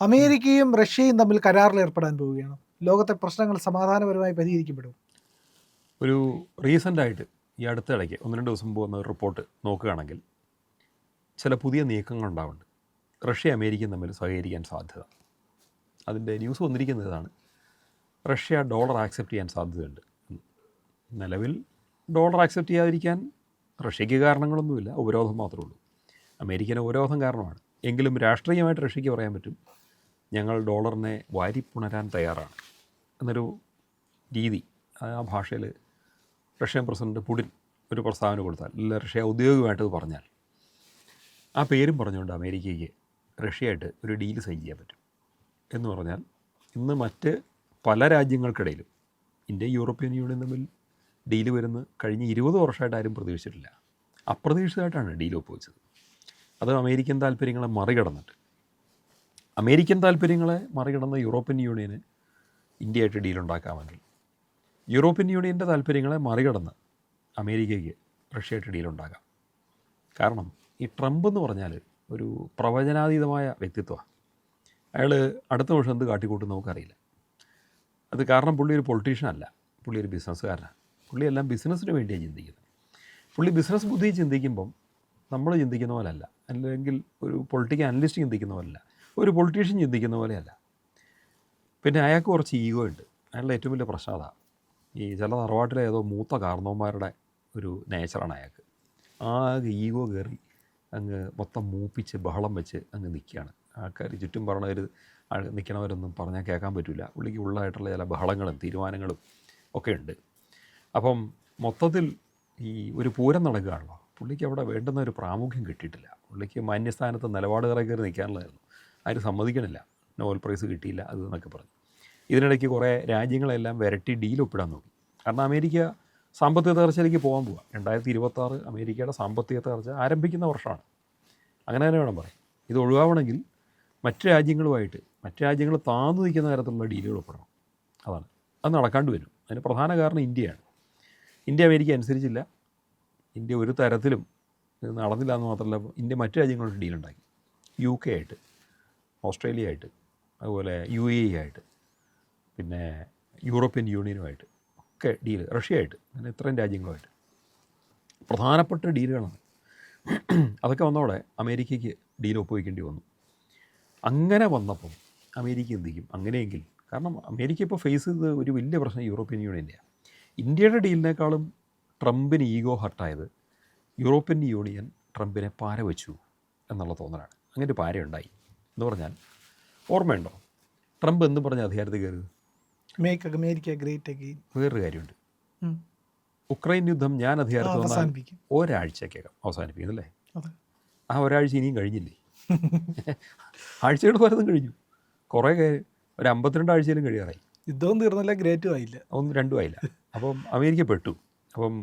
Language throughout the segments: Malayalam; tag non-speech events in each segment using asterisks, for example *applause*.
അമേരിക്കയും റഷ്യയും തമ്മിൽ കരാറിൽ ഏർപ്പെടാൻ പോവുകയാണ്. ലോകത്തെ പ്രശ്നങ്ങൾ സമാധാനപരമായി പരിഹരിക്കപ്പെടും. ഒരു റീസെന്റായിട്ട് ഈ അടുത്ത ഇടയ്ക്ക് ഒന്ന് രണ്ട് ദിവസം പോകുന്ന ഒരു റിപ്പോർട്ട് നോക്കുകയാണെങ്കിൽ ചില പുതിയ നീക്കങ്ങൾ ഉണ്ടാവുന്നുണ്ട് റഷ്യ അമേരിക്കയും തമ്മിൽ സഹകരിക്കാൻ സാധ്യത. അതിന്റെ ന്യൂസ് വന്നിരിക്കുന്നതാണ്. റഷ്യ ഡോളർ ആക്സെപ്റ്റ് ചെയ്യാൻ സാധ്യതയുണ്ട്. നിലവിൽ ഡോളർ ആക്സെപ്റ്റ് ചെയ്യാതിരിക്കാൻ റഷ്യയ്ക്ക് കാരണങ്ങളൊന്നുമില്ല. ഉപരോധം മാത്രമേ ഉള്ളൂ. അമേരിക്കൻ ഉപരോധം കാരണമാണ്. എങ്കിലും രാഷ്ട്രീയമായിട്ട് റഷ്യയ്ക്ക് പറയാൻ പറ്റും. ഞങ്ങൾ ഡോളറിനെ വാരിപ്പുണരാൻ തയ്യാറാണ് എന്നൊരു രീതി ആ ഭാഷയിൽ റഷ്യൻ പ്രസിഡന്റ് പുടിൻ ഒരു പ്രസ്താവന കൊടുത്താൽ ഇല്ല റഷ്യ ഔദ്യോഗികമായിട്ടത് പറഞ്ഞാൽ. ആ പേരും പറഞ്ഞുകൊണ്ട് അമേരിക്കയ്ക്ക് റഷ്യയായിട്ട് ഒരു ഡീൽ സൈൻ ചെയ്യാൻ പറ്റും എന്ന് പറഞ്ഞാൽ ഇന്ന് മറ്റ് പല രാജ്യങ്ങൾക്കിടയിലും ഇന്ത്യ യൂറോപ്യൻ യൂണിയൻ തമ്മിൽ ഡീൽ വരുന്ന കഴിഞ്ഞ ഇരുപത് വർഷമായിട്ട് ആരും പ്രതീക്ഷിച്ചിട്ടില്ല. അപ്രതീക്ഷിതമായിട്ടാണ് ഡീൽ ഒപ്പുവെച്ചത്. അത് അമേരിക്കൻ താല്പര്യങ്ങളെ മറികടന്നിട്ട് അമേരിക്കൻ താല്പര്യങ്ങളെ മറികടന്ന് യൂറോപ്യൻ യൂണിയന് ഇന്ത്യയായിട്ട് ഡീലുണ്ടാക്കാമെങ്കിൽ യൂറോപ്യൻ യൂണിയന്റെ താല്പര്യങ്ങളെ മറികടന്ന് അമേരിക്കയ്ക്ക് റഷ്യയായിട്ട് ഡീലുണ്ടാക്കാം കാരണം ഈ ട്രംപ് എന്ന് പറഞ്ഞാൽ ഒരു പ്രവചനാതീതമായ വ്യക്തിത്വമാണ്. അയാൾ അടുത്ത വർഷം എന്ത് കാട്ടിക്കൂട്ടും നമുക്കറിയില്ല. അത് കാരണം പുള്ളി ഒരു പൊളിറ്റീഷ്യൻ അല്ല. പുള്ളി ഒരു ബിസിനസ്സുകാരനാണ് പുള്ളി എല്ലാം ബിസിനസ്സിന് വേണ്ടിയാണ് ചിന്തിക്കുന്നത്. പുള്ളി ബിസിനസ് ബുദ്ധി ചിന്തിക്കുമ്പം നമ്മൾ ചിന്തിക്കുന്ന പോലെയല്ല അല്ലെങ്കിൽ ഒരു പൊളിറ്റിക്കൽ അനലിസ്റ്റ് ചിന്തിക്കുന്ന പോലെയല്ല ഒരു പൊളിറ്റീഷ്യൻ ചിന്തിക്കുന്ന പോലെയല്ല. പിന്നെ അയാൾക്ക് കുറച്ച് ഈഗോ ഉണ്ട്. അയാളുടെ ഏറ്റവും വലിയ പ്രശ്നം അതാണ് ഈ ചില തറവാട്ടിലെ ഏതോ മൂത്ത കാരണവന്മാരുടെ ഒരു നേച്ചറാണ് അയാൾക്ക്. ആകെ ഈഗോ കയറി അങ്ങ് മൊത്തം മൂപ്പിച്ച് ബഹളം വെച്ച് അങ്ങ് നിൽക്കുകയാണ്. ആൾക്കാർ ചുറ്റും പറഞ്ഞവർ നിൽക്കണവരൊന്നും പറഞ്ഞാൽ കേൾക്കാൻ പറ്റില്ല പുള്ളിക്ക് ഉള്ളതായിട്ടുള്ള ചില ബഹളങ്ങളും തീരുമാനങ്ങളും ഒക്കെ ഉണ്ട്. അപ്പം മൊത്തത്തിൽ ഈ ഒരു പൂരം നടക്കുകയാണല്ലോ. പുള്ളിക്ക് അവിടെ വേണ്ടുന്ന ഒരു പ്രാമുഖ്യം കിട്ടിയിട്ടില്ല. പുള്ളിക്ക് മാന്യസ്ഥാനത്ത് നിലപാടുകളെ കയറി നിൽക്കാനുള്ളതായിരുന്നു. ആരും സമ്മതിക്കണില്ല. നോബൽ പ്രൈസ് കിട്ടിയില്ല അത് എന്നൊക്കെ പറഞ്ഞു. ഇതിനിടയ്ക്ക് കുറേ രാജ്യങ്ങളെല്ലാം വിരട്ടി ഡീൽ ഒപ്പിടാൻ നോക്കി. കാരണം അമേരിക്ക സാമ്പത്തിക തകർച്ചയിലേക്ക് പോകാൻ പോവുക രണ്ടായിരത്തി ഇരുപത്താറ് അമേരിക്കയുടെ സാമ്പത്തിക തകർച്ച ആരംഭിക്കുന്ന വർഷമാണ്. അങ്ങനെ തന്നെ വേണം പറയാം ഇത് ഒഴിവാവണമെങ്കിൽ മറ്റ് രാജ്യങ്ങളുമായിട്ട് മറ്റ് രാജ്യങ്ങൾ താന്നു നിൽക്കുന്ന തരത്തിലുള്ള ഡീലുകൾ ഒപ്പിടണം. അതാണ്. അത് നടക്കാണ്ട് വരും. അതിന് പ്രധാന കാരണം ഇന്ത്യയാണ്. India America അനുസരിച്ചില്ല. ഇന്ത്യ ഒരു തരത്തിലും നടന്നില്ല എന്ന് മാത്രമല്ല ഇന്ത്യ മറ്റു രാജ്യങ്ങളോട് ഡീലുണ്ടാക്കി യു കെ ആയിട്ട്. ഓസ്ട്രേലിയ ആയിട്ട് അതുപോലെ യു എ ആയിട്ട് പിന്നെ യൂറോപ്യൻ യൂണിയനുമായിട്ട് ഒക്കെ ഡീൽ റഷ്യ ആയിട്ട് അങ്ങനെ ഇത്രയും രാജ്യങ്ങളുമായിട്ട്. പ്രധാനപ്പെട്ട ഡീലുകളാണ്. അതൊക്കെ വന്നതോടെ അമേരിക്കയ്ക്ക് ഡീൽ ഒപ്പുവയ്ക്കേണ്ടി വന്നു. അങ്ങനെ വന്നപ്പം അമേരിക്ക എന്ത് ചെയ്യും? അങ്ങനെയെങ്കിൽ കാരണം അമേരിക്ക ഇപ്പോൾ ഫേസ് ചെയ്ത് ഒരു വലിയ പ്രശ്നം യൂറോപ്യൻ യൂണിയന്റെയാണ്. ഇന്ത്യയുടെ ഡീലിനേക്കാളും ട്രംപിന് ഈഗോ ഹർട്ടായത് യൂറോപ്യൻ യൂണിയൻ ട്രംപിനെ പാര വെച്ചു എന്നുള്ള തോന്നലാണ്. അങ്ങനെ ഒരു പാരയുണ്ടായി. എന്ന് പറഞ്ഞാൽ ഓർമ്മയുണ്ടോ? ട്രംപ് എന്ന് പറഞ്ഞ അധികാരത്തിൽ കയറിയത്? Make America great again. വേറൊരു കാര്യമുണ്ട്. ഉക്രൈൻ യുദ്ധം ഞാൻ അധികാരത്തിൽ വന്നാൽ ഒരാഴ്ചക്കകം അവസാനിപ്പിക്കും അല്ലേ? ആ ഒരാഴ്ച ഇനിയും കഴിഞ്ഞില്ലേ? *laughs* ആഴ്ചകൾ പലതും കഴിഞ്ഞു. കുറേ ഒരു അമ്പത്തിരണ്ട് ആഴ്ചയിലും കഴിയാറായി. യുദ്ധവും തീർന്നില്ല ഗ്രേറ്റും ആയില്ല. ഒന്നും രണ്ടും ആയില്ല. അപ്പം അമേരിക്ക പെട്ടു. അപ്പം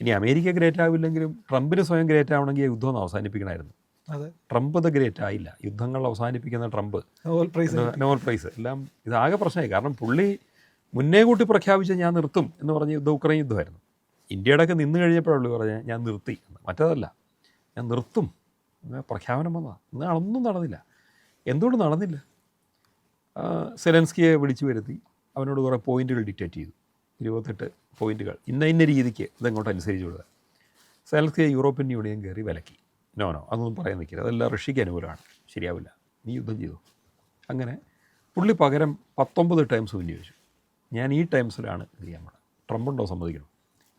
ഇനി അമേരിക്ക ഗ്രേറ്റ് ആവില്ലെങ്കിലും ട്രംപിന് സ്വയം ഗ്രേറ്റ് ആവണമെങ്കിൽ യുദ്ധം ഒന്ന് അവസാനിപ്പിക്കണമായിരുന്നു. Trump the great. ആയില്ല യുദ്ധങ്ങൾ അവസാനിപ്പിക്കുന്ന Trump. Nobel prize. Nobel prize. എല്ലാം ഇതാകെ പ്രശ്നമായി. കാരണം പുള്ളി മുന്നേ കൂട്ടി പ്രഖ്യാപിച്ച ഞാൻ നിർത്തും എന്ന് പറഞ്ഞ് യുദ്ധം ഉക്രൈൻ യുദ്ധമായിരുന്നു. ഇന്ത്യയുടെ ഒക്കെ നിന്ന് കഴിഞ്ഞപ്പോഴുള്ളൂ പറഞ്ഞ ഞാൻ നിർത്തി. മറ്റേതല്ല. ഞാൻ നിർത്തും. പ്രഖ്യാപനം വന്നതാണ് ഇന്നാളൊന്നും നടന്നില്ല. എന്തുകൊണ്ട് നടന്നില്ല? സെലൻസ്കിയെ വിളിച്ചു വരുത്തി. അവനോട് കുറേ പോയിന്റുകൾ ഡിക്റ്റേറ്റ് ചെയ്തു. ഇരുപത്തെട്ട് പോയിന്റുകൾ. ഇന്ന ഇന്ന രീതിക്ക് ഇതങ്ങോട്ട് അനുസരിച്ച് കൊടുക്കുക സെലൻസ്കിയെ യൂറോപ്യൻ യൂണിയൻ കയറി വിലക്കി. നോ നോ അതൊന്നും പറയാൻ നിൽക്കില്ല. അതെല്ലാം ഋഷിക്ക് അനുകൂലമാണ്. ശരിയാവില്ല. നീ യുദ്ധം ചെയ്തു. അങ്ങനെ പുള്ളി പകരം പത്തൊമ്പത് ടൈംസ് വിനിയോഗിച്ചു ഞാൻ ഈ ടൈംസിലാണ് ഇത് ചെയ്യാൻ പോണത്. ട്രംപുണ്ടോ സമ്മതിക്കണം?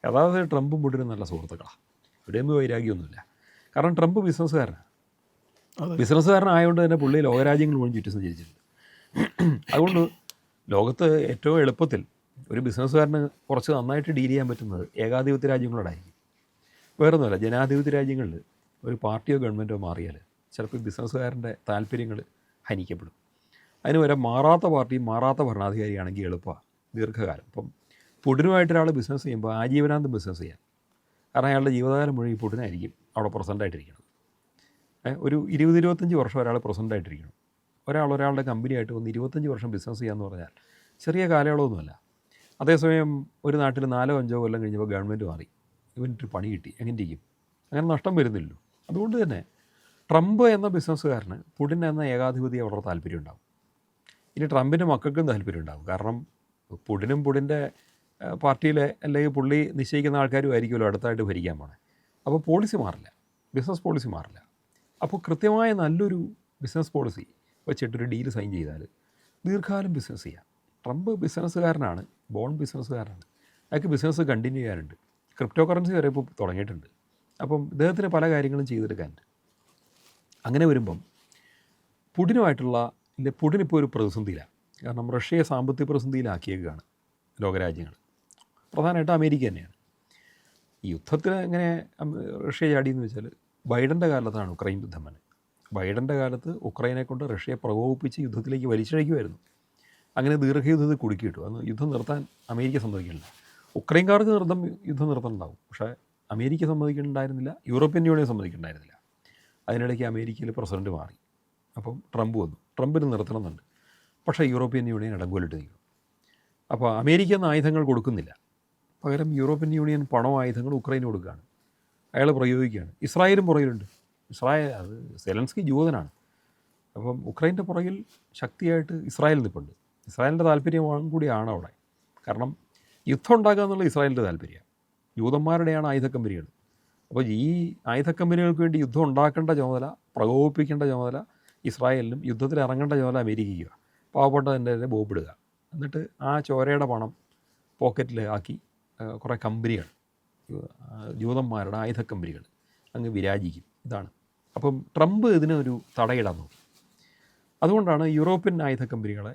യഥാർത്ഥത്തിൽ ട്രംപും പുടിനും നല്ല സുഹൃത്തുക്കളാണ് ഇവിടെയും വൈരാഗ്യമൊന്നുമില്ല. കാരണം ട്രംപ് ബിസിനസ്സുകാരനാണ്. ബിസിനസ്സുകാരനായതുകൊണ്ട് തന്നെ പുള്ളി ലോകരാജ്യങ്ങൾ മുഴുവൻ ചുറ്റി സഞ്ചരിച്ചിട്ടുണ്ട്. അതുകൊണ്ട് ലോകത്ത് ഏറ്റവും എളുപ്പത്തിൽ ഒരു ബിസിനസ്സുകാരന് കുറച്ച് നന്നായിട്ട് ഡീൽ ചെയ്യാൻ പറ്റുന്നത് ഏകാധിപത്യ രാജ്യങ്ങളോടായിരിക്കും. വേറൊന്നുമല്ല ജനാധിപത്യ രാജ്യങ്ങളിൽ ഒരു പാർട്ടിയോ ഗവൺമെന്റോ മാറിയാൽ ചിലപ്പോൾ ബിസിനസ്സുകാരന്റെ താല്പര്യങ്ങൾ ഹനിക്കപ്പെടും. അതിന് വരെ മാറാത്ത പാർട്ടി മാറാത്ത ഭരണാധികാരിയാണെങ്കിൽ എളുപ്പമാണ് ദീർഘകാലം. ഇപ്പം പുടിനുമായിട്ട് ഒരാൾ ബിസിനസ് ചെയ്യുമ്പോൾ ആജീവനാന്തം ബിസിനസ് ചെയ്യാൻ. കാരണം അയാളുടെ ജീവിതകാലം മുഴുവൻ ഈ പുടിനായിരിക്കും അവിടെ പ്രസന്റ് ആയിട്ടിരിക്കുന്നത് ഏ, ഒരു ഇരുപത് ഇരുപത്തഞ്ച് വർഷം ഒരാൾ പ്രസന്റായിട്ടിരിക്കണം ഒരാൾ ഒരാളുടെ കമ്പനിയായിട്ട് വന്ന് ഇരുപത്തഞ്ച് വർഷം ബിസിനസ് ചെയ്യാന്ന് പറഞ്ഞാൽ ചെറിയ കാലയളവൊന്നുമല്ല. അതേസമയം ഒരു നാട്ടിൽ നാലോ അഞ്ചോ കൊല്ലം കഴിഞ്ഞപ്പോൾ ഗവൺമെന്റ് മാറി. ഇവനൊരു പണി കിട്ടി എങ്ങനെ ഇരിക്കും അങ്ങനെ നഷ്ടം വരുന്നില്ലല്ലോ. അതുകൊണ്ട് തന്നെ ട്രംപ് എന്ന ബിസിനസ്സുകാരന് പുടിൻ എന്ന ഏകാധിപതിയെ വളരെ താല്പര്യം ഉണ്ടാവും. ഇനി ട്രംപിന്റെ മക്കൾക്കും താല്പര്യം ഉണ്ടാകും കാരണം പുടിനും പുടിന്റെ പാർട്ടിയിലെ അല്ലെങ്കിൽ പുള്ളി നിശ്ചയിക്കുന്ന ആൾക്കാരും ആയിരിക്കുമല്ലോ അടുത്തായിട്ട് ഭരിക്കാൻ പോണേ. അപ്പോൾ പോളിസി മാറില്ല. ബിസിനസ് പോളിസി മാറില്ല. അപ്പോൾ കൃത്യമായ നല്ലൊരു ബിസിനസ് പോളിസി വെച്ചിട്ടൊരു ഡീൽ സൈൻ ചെയ്താൽ ദീർഘകാലം ബിസിനസ് ചെയ്യാം. ട്രംപ് ബിസിനസ്സുകാരനാണ് ബോൺ ബിസിനസ്സുകാരനാണ് അയാൾക്ക് ബിസിനസ് കണ്ടിന്യൂ ചെയ്യാനുണ്ട്. ക്രിപ്റ്റോ കറൻസി വരെ ഇപ്പോൾ തുടങ്ങിയിട്ടുണ്ട്. അപ്പം ഇദ്ദേഹത്തിന് പല കാര്യങ്ങളും ചെയ്തെടുക്കാൻ. അങ്ങനെ വരുമ്പം പുടിനുമായിട്ടുള്ള ഇല്ല പുടിനിപ്പോൾ ഒരു പ്രതിസന്ധിയിലാണ് കാരണം റഷ്യയെ സാമ്പത്തിക പ്രതിസന്ധിയിലാക്കിയേക്കാണ് ലോകരാജ്യങ്ങൾ. പ്രധാനമായിട്ടും അമേരിക്ക തന്നെയാണ്. ഈ യുദ്ധത്തിന് എങ്ങനെ റഷ്യ ചാടിയെന്ന് വെച്ചാൽ ബൈഡന്റെ കാലത്താണ് ഉക്രൈൻ യുദ്ധം തന്നെ ബൈഡന്റെ കാലത്ത് ഉക്രൈനെ കൊണ്ട് റഷ്യയെ പ്രകോപിപ്പിച്ച് യുദ്ധത്തിലേക്ക് വലിച്ചഴിക്കുമായിരുന്നു അങ്ങനെ ദീർഘയുദ്ധത്തിൽ കുടുക്കിയിട്ടു. അന്ന് യുദ്ധം നിർത്താൻ അമേരിക്ക സമ്മതിക്കുന്നില്ല ഉക്രൈൻകാർക്ക് നിർത്തം യുദ്ധം നിർത്തണ്ടാവും പക്ഷേ അമേരിക്ക സമ്മതിക്കുന്നുണ്ടായിരുന്നില്ല യൂറോപ്യൻ യൂണിയൻ സമ്മതിക്കുന്നുണ്ടായിരുന്നില്ല അതിനിടയ്ക്ക് അമേരിക്കയിൽ പ്രസിഡന്റ് മാറി. അപ്പം ട്രംപ് വന്നു. ട്രംപിന് നിർത്തണമെന്നുണ്ട്. പക്ഷേ യൂറോപ്യൻ യൂണിയൻ ഇടങ്കോലിട്ട് നിൽക്കും അപ്പോൾ അമേരിക്ക ആയുധങ്ങൾ കൊടുക്കുന്നില്ല. പകരം യൂറോപ്യൻ യൂണിയൻ പണവും ആയുധങ്ങൾ ഉക്രൈന് കൊടുക്കുകയാണ്. അയാൾ പ്രയോഗിക്കുകയാണ്. ഇസ്രായേലും പുറകിലുണ്ട്. ഇസ്രായേൽ അത് സെലൻസ്കി ജൂതനാണ്. അപ്പം ഉക്രൈന്റെ പുറകിൽ ശക്തിയായിട്ട് ഇസ്രായേൽ നിൽപ്പുണ്ട്. ഇസ്രായേലിന്റെ താല്പര്യം കൂടിയാണ് അവിടെ. കാരണം യുദ്ധം ഉണ്ടാക്കുക എന്നുള്ള ഇസ്രായേലിന്റെ താല്പര്യമാണ്. ജൂതന്മാരുടെയാണ് ആയുധ കമ്പനികൾ അപ്പോൾ ഈ ആയുധ കമ്പനികൾക്ക് വേണ്ടി യുദ്ധം ഉണ്ടാക്കേണ്ട ചുമതല പ്രകോപിപ്പിക്കേണ്ട ചുമതല ഇസ്രായേലിനും യുദ്ധത്തിൽ ഇറങ്ങേണ്ട ചുമതല അമേരിക്കയ്ക്കുക പാവപ്പെട്ടതിന്റെ തന്നെ ബോബിടുക. എന്നിട്ട് ആ ചോരയുടെ പണം പോക്കറ്റിൽ ആക്കി കുറേ കമ്പനികൾ ജൂതന്മാരുടെ ആയുധ കമ്പനികൾ അങ്ങ് വിരാജിക്കും. ഇതാണ്. അപ്പം ട്രംപ് ഇതിനൊരു തടയിടാൻ നോക്കി. അതുകൊണ്ടാണ് യൂറോപ്യൻ ആയുധ കമ്പനികളെ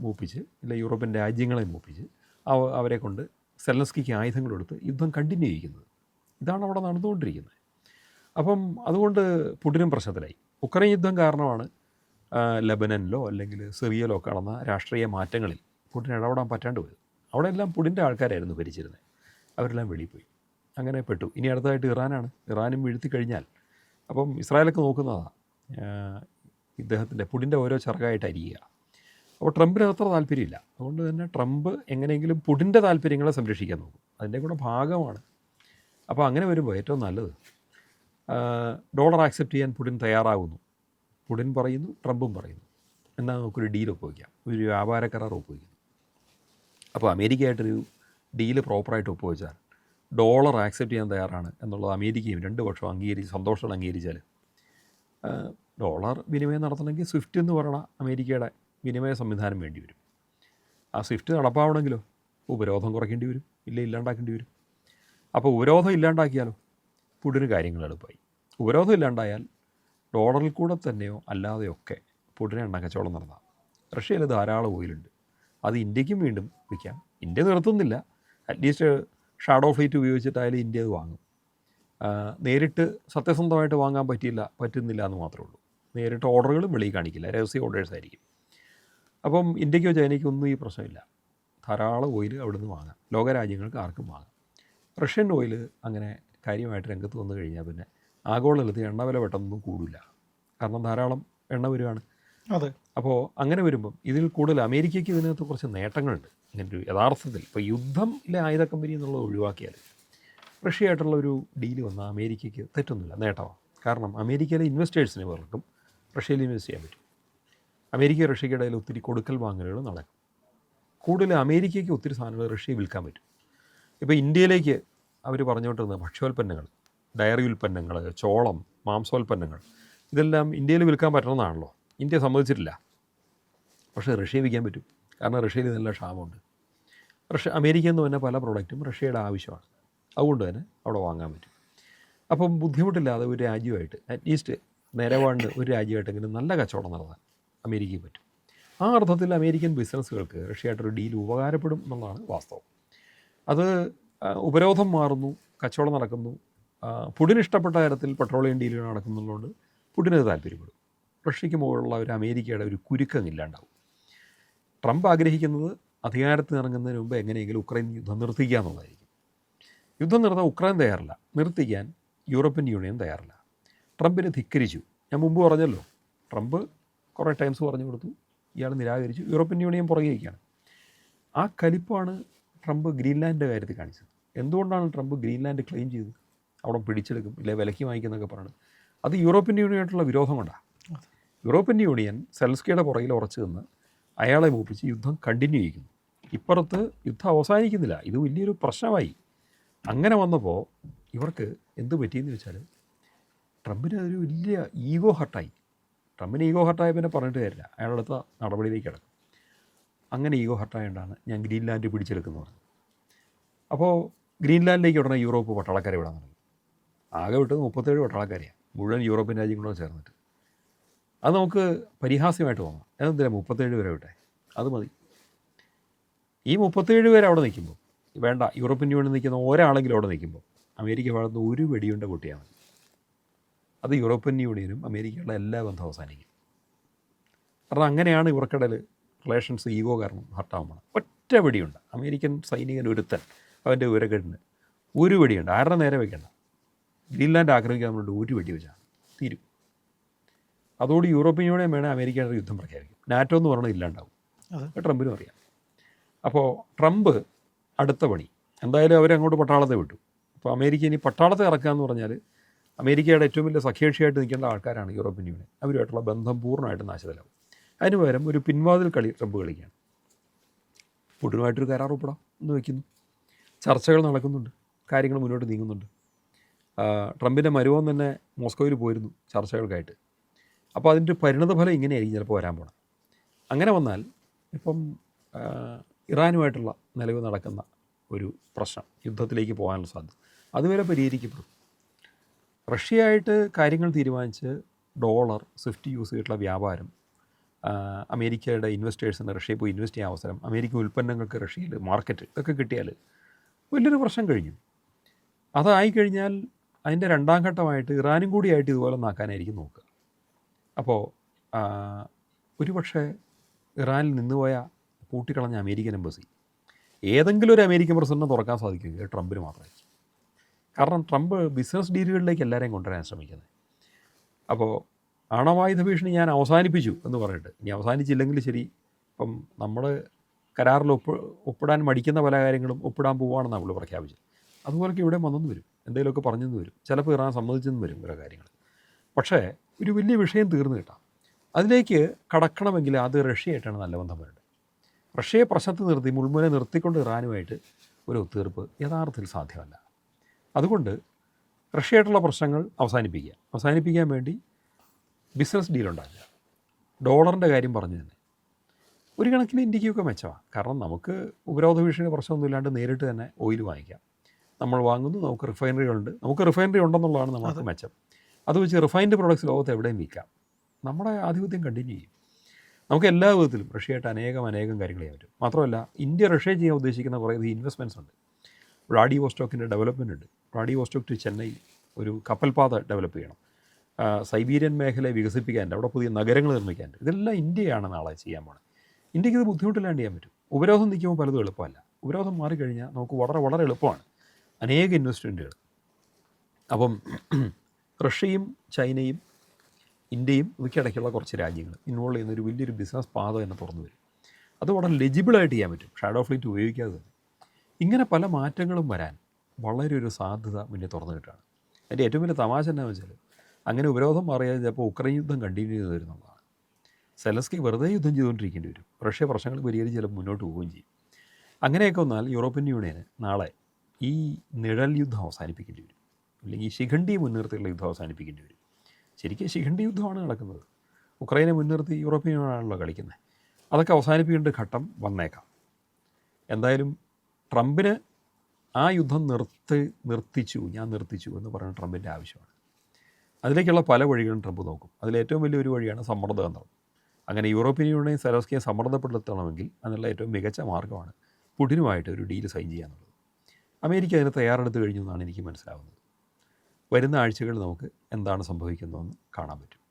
മൂപ്പിച്ച് ഇല്ല യൂറോപ്യൻ രാജ്യങ്ങളെ മൂപ്പിച്ച് അവരെ കൊണ്ട് സെലൻസ്കിക്ക് ആയുധങ്ങൾ കൊടുത്ത് യുദ്ധം കണ്ടിന്യൂ ചെയ്യുന്നത്. ഇതാണ് അവിടെ നടന്നുകൊണ്ടിരിക്കുന്നത്. അപ്പം അതുകൊണ്ട് പുടിനും പ്രശ്നത്തിലായി. ഉക്രൈൻ യുദ്ധം കാരണമാണ് ലബനനിലോ അല്ലെങ്കിൽ സിറിയയിലോ ഒക്കെ നടന്ന രാഷ്ട്രീയ മാറ്റങ്ങളിൽ പുടിൻ ഇടപെടാൻ പറ്റാണ്ട് പോയത്. അവിടെ എല്ലാം പുടിന്റെ ആൾക്കാരായിരുന്നു ഭരിച്ചിരുന്നത്. അവരെല്ലാം വെളിയിൽ പോയി. അങ്ങനെ പെട്ടു. ഇനി അടുത്തതായിട്ട് ഇറാനാണ്. ഇറാനും വീഴ്ത്തി കഴിഞ്ഞാൽ അപ്പം ഇസ്രായേലൊക്കെ നോക്കുന്നതാണ് ഇദ്ദേഹത്തിന്റെ പുടിന്റെ ഓരോ ചെറുകായിട്ട് അരിയുക. അപ്പോൾ ട്രംപിന് അത്ര താല്പര്യമില്ല. അതുകൊണ്ട് തന്നെ ട്രംപ് എങ്ങനെയെങ്കിലും പുടിന്റെ താല്പര്യങ്ങളെ സംരക്ഷിക്കാൻ നോക്കും. അതിന്റെ കൂടെ ഭാഗമാണ്. അപ്പോൾ അങ്ങനെ വരുമ്പോൾ ഏറ്റവും നല്ലത് ഡോളർ ആക്സെപ്റ്റ് ചെയ്യാൻ പുടിൻ തയ്യാറാകുന്നു പുടിൻ പറയുന്നു ട്രംപും പറയുന്നു. എന്നാൽ നമുക്കൊരു ഡീൽ ഒപ്പുവയ്ക്കാം ഒരു വ്യാപാര കരാർ ഒപ്പുവയ്ക്കുന്നു അപ്പോൾ അമേരിക്കയായിട്ടൊരു ഡീൽ പ്രോപ്പറായിട്ട് ഒപ്പുവെച്ചാൽ ഡോളർ ആക്സെപ്റ്റ് ചെയ്യാൻ തയ്യാറാണ് എന്നുള്ളത് അമേരിക്കയും രണ്ട് പക്ഷം അംഗീകരിച്ച് സന്തോഷത്തോടെ അംഗീകരിച്ചാൽ ഡോളർ വിനിമയം നടത്തണമെങ്കിൽ സ്വിഫ്റ്റ് എന്ന് പറയുന്ന അമേരിക്കയുടെ. വിനിമയ സംവിധാനം വേണ്ടി വരും. ആ സ്വിഫ്റ്റ് നടപ്പാവണമെങ്കിലോ? ഉപരോധം കുറയ്ക്കേണ്ടി വരും. ഇല്ല ഇല്ലാണ്ടാക്കേണ്ടി വരും. അപ്പോൾ ഉപരോധം ഇല്ലാണ്ടാക്കിയാലോ? പുടിന് കാര്യങ്ങൾ എളുപ്പമായി ഉപരോധം ഇല്ലാണ്ടായാൽ ഡോളറിൽ കൂടെ തന്നെയോ അല്ലാതെയൊക്കെ പുടിന് എണ്ണ കച്ചവടം നടത്താം റഷ്യയിൽ ധാരാളം ഓയിലുണ്ട്. അത് ഇന്ത്യക്കും വീണ്ടും വിൽക്കാം. ഇന്ത്യ നിർത്തുന്നില്ല. അറ്റ്ലീസ്റ്റ് ഷാഡോ ഫ്ലീറ്റ് ഉപയോഗിച്ചിട്ടായാലും ഇന്ത്യ അത് വാങ്ങും. നേരിട്ട് സത്യസന്ധമായിട്ട് വാങ്ങാൻ പറ്റിയില്ല പറ്റുന്നില്ല എന്ന് മാത്രമേ ഉള്ളൂ. നേരിട്ട് ഓർഡറുകളും വെളിയിൽ കാണിക്കില്ല. രഹസ്യ ഓർഡേഴ്സ് ആയിരിക്കും അപ്പം ഇന്ത്യക്കോ ചൈനയ്ക്കോ ഒന്നും ഈ പ്രശ്നമില്ല. ധാരാളം ഓയിൽ അവിടെ നിന്ന് വാങ്ങാം. ലോകരാജ്യങ്ങൾക്ക് ആർക്കും വാങ്ങാം. റഷ്യൻ ഓയിൽ അങ്ങനെ കാര്യമായിട്ട് രംഗത്ത് വന്നു കഴിഞ്ഞാൽ പിന്നെ ആഗോളതലത്തിൽ എണ്ണ വില പെട്ടെന്നൊന്നും കൂടില്ല. കാരണം ധാരാളം എണ്ണ വരുവാണ്. അതെ. അപ്പോൾ അങ്ങനെ വരുമ്പം ഇതിൽ കൂടുതൽ അമേരിക്കയ്ക്ക് ഇതിനകത്ത് കുറച്ച് നേട്ടങ്ങളുണ്ട്. ഇങ്ങനെ ഒരു യഥാർത്ഥത്തിൽ ഇപ്പോൾ യുദ്ധത്തിലെ ആയുധ കമ്പനി എന്നുള്ളത് ഒഴിവാക്കിയാൽ റഷ്യയായിട്ടുള്ള ഒരു ഡീൽ വന്നാൽ അമേരിക്കയ്ക്ക് തെറ്റൊന്നുമില്ല. നേട്ടമാണ്. കാരണം അമേരിക്കയിലെ ഇൻവെസ്റ്റേഴ്സിന് പേർക്കും റഷ്യയിൽ ഇൻവെസ്റ്റ് ചെയ്യാൻ പറ്റും. അമേരിക്ക റഷ്യയ്ക്ക് ഇടയിൽ ഒത്തിരി കൊടുക്കൽ വാങ്ങലുകൾ നടക്കും. കൂടുതൽ അമേരിക്കയ്ക്ക് ഒത്തിരി സാധനങ്ങൾ റഷ്യയിൽ വിൽക്കാൻ പറ്റും. ഇപ്പോൾ ഇന്ത്യയിലേക്ക് അവർ പറഞ്ഞുകൊണ്ടിരുന്ന ഭക്ഷ്യോൽപ്പന്നങ്ങൾ ഡയറി ഉൽപ്പന്നങ്ങൾ ചോളം മാംസോൽപ്പന്നങ്ങൾ ഇതെല്ലാം ഇന്ത്യയിൽ വിൽക്കാൻ പറ്റണമെന്നാണല്ലോ. ഇന്ത്യ സമ്മതിച്ചിട്ടില്ല. പക്ഷേ റഷ്യയിൽ വിൽക്കാൻ പറ്റും. കാരണം റഷ്യയിൽ ഇതെല്ലാം ക്ഷാമമുണ്ട്. റഷ്യ അമേരിക്കയിൽ നിന്ന് തന്നെ പല പ്രോഡക്റ്റും റഷ്യയുടെ ആവശ്യമാണ്. അതുകൊണ്ട് തന്നെ അവിടെ വാങ്ങാൻ പറ്റും. അപ്പം ബുദ്ധിമുട്ടില്ലാതെ ഒരു രാജ്യമായിട്ട് അറ്റ്ലീസ്റ്റ് നിലപാടിന് ഒരു രാജ്യമായിട്ടെങ്കിലും നല്ല കച്ചവടം നടത്താൻ അമേരിക്കയ്ക്ക് പറ്റും. ആ അർത്ഥത്തിൽ അമേരിക്കൻ ബിസിനസ്സുകൾക്ക് റഷ്യയായിട്ടൊരു ഡീൽ ഉപകാരപ്പെടും എന്നുള്ളതാണ് വാസ്തവം. അത് ഉപരോധം മാറുന്നു കച്ചവടം നടക്കുന്നു പുടിന് ഇഷ്ടപ്പെട്ട തരത്തിൽ പെട്രോളിയം ഡീലുകൾ നടക്കുന്നുള്ളതുകൊണ്ട് പുടിനത് താല്പര്യപ്പെടും. റഷ്യയ്ക്ക് മുകളിലുള്ള ഒരു അമേരിക്കയുടെ ഒരു കുരുക്കം ഇല്ലാണ്ടാവും. ട്രംപ് ആഗ്രഹിക്കുന്നത് അധികാരത്തിൽ ഇറങ്ങുന്നതിന് മുമ്പ് എങ്ങനെയെങ്കിലും ഉക്രൈൻ യുദ്ധം നിർത്തിക്കുക എന്നുള്ളതായിരിക്കും. യുദ്ധം നിർത്താൻ ഉക്രൈൻ തയ്യാറില്ല. നിർത്തിക്കാൻ യൂറോപ്യൻ യൂണിയൻ തയ്യാറില്ല. ട്രംപിനെ ധിക്കരിച്ചു. ഞാൻ മുമ്പ് പറഞ്ഞല്ലോ ട്രംപ് കുറേ ടൈംസ് പറഞ്ഞു കൊടുത്തു. ഇയാൾ നിരാകരിച്ചു. യൂറോപ്യൻ യൂണിയൻ പുറകേക്കാണ് ആ കലിപ്പാണ് ട്രംപ് ഗ്രീൻലാൻഡിന്റെ കാര്യത്തിൽ കാണിച്ചത്. എന്തുകൊണ്ടാണ് ട്രംപ് ഗ്രീൻലാൻഡ് ക്ലെയിം ചെയ്തത്? അവിടെ പിടിച്ചെടുക്കും ഇല്ലെ? വിലയ്ക്ക് വാങ്ങിക്കുന്നൊക്കെ പറയുന്നത് അത് യൂറോപ്യൻ യൂണിയനായിട്ടുള്ള വിരോധം കൊണ്ടാണ് യൂറോപ്യൻ യൂണിയൻ സെൽസ്കിയുടെ പുറകിൽ ഉറച്ചു നിന്ന് അയാളെ മൂപ്പിച്ച് യുദ്ധം കണ്ടിന്യൂ ചെയ്യിക്കുന്നു. ഇപ്പുറത്ത് യുദ്ധം അവസാനിക്കുന്നില്ല. ഇത് വലിയൊരു പ്രശ്നമായി. അങ്ങനെ വന്നപ്പോൾ ഇവർക്ക് എന്ത് പറ്റിയെന്ന് വെച്ചാൽ ട്രംപിന് അതൊരു വലിയ ഈഗോ ഹർട്ടായി. ട്രംപിന് ഈഗോ ഹർട്ടായ പിന്നെ പറഞ്ഞിട്ട് കാര്യമില്ല. അയാളെടുത്ത നടപടിയിലേക്ക് കിടക്കും. അങ്ങനെ ഈഗോ ഹർട്ടായതുകൊണ്ടാണ് ഞാൻ ഗ്രീൻലാൻഡ് പിടിച്ചെടുക്കുന്നത് അപ്പോൾ ഗ്രീൻലാൻഡിലേക്ക് ഉടനെ യൂറോപ്പ് പട്ടാളക്കാരെ വിടാൻ തുടങ്ങി. ആകെ വിട്ടത് മുപ്പത്തേഴ് പട്ടാളക്കാരെയാണ്. മുഴുവൻ യൂറോപ്യൻ രാജ്യങ്ങളോട് ചേർന്നിട്ട്. അത് നമുക്ക് പരിഹാസ്യമായിട്ട് തോന്നാം. എന്തെങ്കിലും മുപ്പത്തേഴ് പേരെ വിട്ടെ? അത് മതി. ഈ മുപ്പത്തേഴ് പേര് അവിടെ നിൽക്കുമ്പോൾ വേണ്ട യൂറോപ്യൻ യൂണിയൻ നിൽക്കുന്ന ഒരാളെങ്കിലും അവിടെ നിൽക്കുമ്പോൾ അമേരിക്ക ഭാഗത്ത് ഒരു വെടിയുണ്ട പൊട്ടിയാൽ മതി. അത് യൂറോപ്യൻ യൂണിയനും അമേരിക്കയുള്ള എല്ലാ ബന്ധവും അവസാനിക്കും. കാരണം അങ്ങനെയാണ് ഇവർക്കിടയിൽ റിലേഷൻസ് ഈഗോ കാരണം ഹർട്ടാവുമ്പോൾ. ഒറ്റ വെടിയുണ്ട്. അമേരിക്കൻ സൈനികൻ ഒരുത്തൻ അവന്റെ ഉരക്കെട്ടിന് ഒരു വെടിയുണ്ട്. ആരുടെ നേരെ വെക്കണ്ട? ഗ്രീൻലാൻഡ് ആക്രമിക്കാൻ വേണ്ടി ഒരു വെടി വെച്ചാൽ തീരും. അതോട് യൂറോപ്യൻ യൂണിയൻ വേണേൽ അമേരിക്കയുടെ യുദ്ധം പ്രഖ്യാപിക്കും. നാറ്റോ എന്ന് പറഞ്ഞാൽ ഇല്ലാണ്ടാവും. ട്രംപിനും അറിയാം. അപ്പോൾ ട്രംപ് അടുത്ത പണി എന്തായാലും അവരങ്ങോട്ട് പട്ടാളത്തെ വിട്ടു. അപ്പോൾ അമേരിക്ക ഇനി പട്ടാളത്തെ ഇറക്കുക എന്ന് പറഞ്ഞാൽ അമേരിക്കയുടെ ഏറ്റവും വലിയ സഖ്യകക്ഷിയായിട്ട് നിൽക്കേണ്ട ആൾക്കാരാണ് യൂറോപ്യൻ യൂണിയൻ. അവരുമായിട്ടുള്ള ബന്ധം പൂർണമായിട്ട് നാശത്തിലാവും. അതിന് പകരം ഒരു പിൻവാതിൽ കളി ട്രംപ് കളിക്കുകയാണ്. പുടിനുമായിട്ടൊരു കരാർ ഒപ്പിടാം എന്ന് വയ്ക്കുന്നു ചർച്ചകൾ നടക്കുന്നുണ്ട്. കാര്യങ്ങൾ മുന്നോട്ട് നീങ്ങുന്നുണ്ട്. ട്രംപിന്റെ മരുവൻ തന്നെ മോസ്കോയിൽ പോയിരുന്നു ചർച്ചകൾക്കായിട്ട്. അപ്പോൾ അതിന്റെ പരിണതഫലം ഇങ്ങനെയായിരിക്കും ചിലപ്പോൾ വരാൻ പോണം അങ്ങനെ വന്നാൽ ഇപ്പം ഇറാനുമായിട്ടുള്ള നിലവിൽ നടക്കുന്ന ഒരു പ്രശ്നം യുദ്ധത്തിലേക്ക് പോകാനുള്ള സാധ്യത. അതുവരെ പരിഹരിക്കപ്പെടും. റഷ്യയായിട്ട് കാര്യങ്ങൾ തീരുമാനിച്ച് ഡോളർ സ്വിഫ്റ്റ് യൂസ് ചെയ്തിട്ടുള്ള വ്യാപാരം അമേരിക്കയുടെ ഇൻവെസ്റ്റേഴ്സിന് റഷ്യയിൽ പോയി ഇൻവെസ്റ്റ് ചെയ്യാൻ അവസരം അമേരിക്കൻ ഉൽപ്പന്നങ്ങൾക്ക് റഷ്യയിൽ മാർക്കറ്റ് ഇതൊക്കെ കിട്ടിയാൽ വലിയൊരു പ്രശ്നം കഴിഞ്ഞു. അതായി കഴിഞ്ഞാൽ അതിന്റെ രണ്ടാം ഘട്ടമായിട്ട് ഇറാനും കൂടിയായിട്ട് ഇതുപോലെ നാക്കാനായിരിക്കും നോക്കുക. അപ്പോൾ ഒരുപക്ഷെ ഇറാനിൽ നിന്നുപോയ പൂട്ടിക്കളഞ്ഞ അമേരിക്കൻ എംബസി ഏതെങ്കിലും ഒരു അമേരിക്കൻ പ്രസിഡന്റ് തുറക്കാൻ സാധിക്കുക ട്രംപിന് മാത്രമായിരിക്കും. കാരണം ട്രംപ് ബിസിനസ് ഡീലുകളിലേക്ക് എല്ലാവരെയും കൊണ്ടുവരാൻ ശ്രമിക്കുന്നത്. അപ്പോൾ ആണവായുധ ഭീഷണി ഞാൻ അവസാനിപ്പിച്ചു എന്ന് പറഞ്ഞിട്ട്. ഇനി അവസാനിച്ചില്ലെങ്കിൽ ശരി ഇപ്പം നമ്മൾ കരാറിൽ ഒപ്പ് ഒപ്പിടാൻ മടിക്കുന്ന പല കാര്യങ്ങളും ഒപ്പിടാൻ പോവുകയാണെന്ന് നമ്മൾ പ്രഖ്യാപിച്ചത്. അതുപോലൊക്കെ ഇവിടെ വന്നെന്ന് വരും. എന്തെങ്കിലുമൊക്കെ പറഞ്ഞെന്ന് വരും. ചിലപ്പോൾ ഇറാൻ സമ്മതിച്ചെന്ന് വരും ഓരോ കാര്യങ്ങൾ. പക്ഷേ ഒരു വലിയ വിഷയം തീർന്നു കിട്ടാം. അതിലേക്ക് കടക്കണമെങ്കിൽ അത് റഷ്യയായിട്ടാണ് നല്ല ബന്ധം വരേണ്ടത്. റഷ്യയെ പ്രശ്നത്തിൽ നിർത്തി മുൾമുനെ നിർത്തിക്കൊണ്ട് ഇറാനുമായിട്ട് ഒരു ഒത്തുതീർപ്പ് യഥാർത്ഥത്തിൽ സാധ്യമല്ല. അതുകൊണ്ട് റഷ്യയായിട്ടുള്ള പ്രശ്നങ്ങൾ അവസാനിപ്പിക്കുക. അവസാനിപ്പിക്കാൻ വേണ്ടി ബിസിനസ് ഡീൽ ഉണ്ടാക്കുക. ഡോളറിന്റെ കാര്യം പറഞ്ഞു തന്നെ. ഒരു കണക്കിന് ഇന്ത്യക്കൊക്കെ മെച്ചമാണ്. കാരണം നമുക്ക് ഉപരോധ ഭീഷണി പ്രശ്നമൊന്നുമില്ലാണ്ട് നേരിട്ട് തന്നെ ഓയിൽ വാങ്ങിക്കാം. നമ്മൾ വാങ്ങുന്നു നമുക്ക് റിഫൈനറികളുണ്ട് നമുക്ക് റിഫൈനറി ഉണ്ടെന്നുള്ളതാണ് നമുക്ക് മെച്ചം. അത് വെച്ച് റിഫൈൻഡ് പ്രോഡക്ട്സ് ലോകത്ത് എവിടെയും വിൽക്കാം. നമ്മുടെ ആധിപത്യം കണ്ടിന്യൂ ചെയ്യും. നമുക്ക് എല്ലാ വിധത്തിലും റഷ്യയായിട്ട് അനേകം അനേകം കാര്യങ്ങൾ ചെയ്യാൻ പറ്റും. മാത്രമല്ല ഇന്ത്യ റഷ്യ ചെയ്യാൻ ഉദ്ദേശിക്കുന്ന കുറേ ഇൻവെസ്റ്റ്മെന്റ്സ് ഉണ്ട്. റാഡി വോസ്റ്റോക്കിന്റെ ഡെവലപ്മെന്റ് ഉണ്ട്. റാഡി വോസ്റ്റോക്ക് ടു ചെന്നൈ ഒരു കപ്പൽപാത ഡെവലപ്പ് ചെയ്യണം. സൈബീരിയൻ മേഖലയെ വികസിപ്പിക്കാനുണ്ട് അവിടെ പുതിയ നഗരങ്ങൾ നിർമ്മിക്കാനുണ്ട് ഇതെല്ലാം ഇന്ത്യയാണ് നാളെ ചെയ്യാൻ പോകുന്നത് ഇന്ത്യയ്ക്ക് ഇത് ബുദ്ധിമുട്ടില്ലാണ്ട് ചെയ്യാൻ പറ്റും. ഉപരോധം നിൽക്കുമ്പോൾ പലതും എളുപ്പമല്ല. ഉപരോധം മാറിക്കഴിഞ്ഞാൽ നമുക്ക് വളരെ വളരെ എളുപ്പമാണ്. അനേക ഇൻവെസ്റ്റ്മെന്റുകൾ അപ്പം *clears throat* റഷ്യയും ചൈനയും ഇന്ത്യയും ഇവയ്ക്കിടയ്ക്കുള്ള കുറച്ച് രാജ്യങ്ങൾ ഇൻവോൾവ് ചെയ്യുന്ന ഒരു വലിയൊരു ബിസിനസ് പാത തന്നെ തുറന്നു വരും. അത് വളരെ ലെജിബിളായിട്ട് ചെയ്യാൻ പറ്റും. ഷാഡോ ഫ്ലീറ്റ് ഉപയോഗിക്കാതെ തന്നെ. ഇങ്ങനെ പല മാറ്റങ്ങളും വരാൻ വളരെ ഒരു സാധ്യത മുന്നേ തുറന്നു കിട്ടുകയാണ് അതിന്റെ ഏറ്റവും വലിയ തമാശ എന്താണെന്ന് വെച്ചാൽ അങ്ങനെ ഉപരോധം മാറിയാൽ ചിലപ്പോൾ ഉക്രൈൻ യുദ്ധം കണ്ടിന്യൂ ചെയ്ത് വരുന്നുള്ളതാണ് സെലസ്കി വെറുതെ യുദ്ധം ചെയ്തുകൊണ്ടിരിക്കേണ്ടി വരും. റഷ്യ പ്രശ്നങ്ങൾ പരിഹരിച്ച് ചിലപ്പോൾ മുന്നോട്ട് പോവുകയും ചെയ്യും. അങ്ങനെയൊക്കെ വന്നാൽ യൂറോപ്യൻ യൂണിയന് നാളെ ഈ നിഴൽ യുദ്ധം അവസാനിപ്പിക്കേണ്ടി വരും. അല്ലെങ്കിൽ ശിഖണ്ഡി മുൻനിർത്തിയുള്ള യുദ്ധം അവസാനിപ്പിക്കേണ്ടി വരും. ശരിക്കും ശിഖണ്ഡി യുദ്ധമാണ് നടക്കുന്നത്. ഉക്രൈനെ മുൻനിർത്തി യൂറോപ്യൻ യൂണിയനാണല്ലോ കളിക്കുന്നത്. അതൊക്കെ അവസാനിപ്പിക്കേണ്ട ഘട്ടം വന്നേക്കാം. എന്തായാലും ട്രംപിന് ആ യുദ്ധം നിർത്തി നിർത്തിച്ചു ഞാൻ നിർത്തിച്ചു എന്ന് പറയുന്ന ട്രംപിന്റെ ആവശ്യമാണ്. അതിലേക്കുള്ള പല വഴികളും ട്രംപ് നോക്കും. അതിലേറ്റവും വലിയൊരു വഴിയാണ് സമ്മർദ്ദതന്ത്രം. അങ്ങനെ യൂറോപ്യൻ യൂണിയൻ സെലസ്കിയെ സമ്മർദ്ദപ്പെടുത്തണമെങ്കിൽ അതിനുള്ള ഏറ്റവും മികച്ച മാർഗമാണ് പുടിനുമായിട്ട് ഒരു ഡീൽ സൈൻ ചെയ്യാന്നുള്ളത് അമേരിക്ക അതിന് തയ്യാറെടുത്ത് കഴിഞ്ഞു എന്നാണ് എനിക്ക് മനസ്സിലാവുന്നത്. വരുന്ന ആഴ്ചകളിൽ നമുക്ക് എന്താണ് സംഭവിക്കുന്നതെന്ന് കാണാൻ പറ്റും.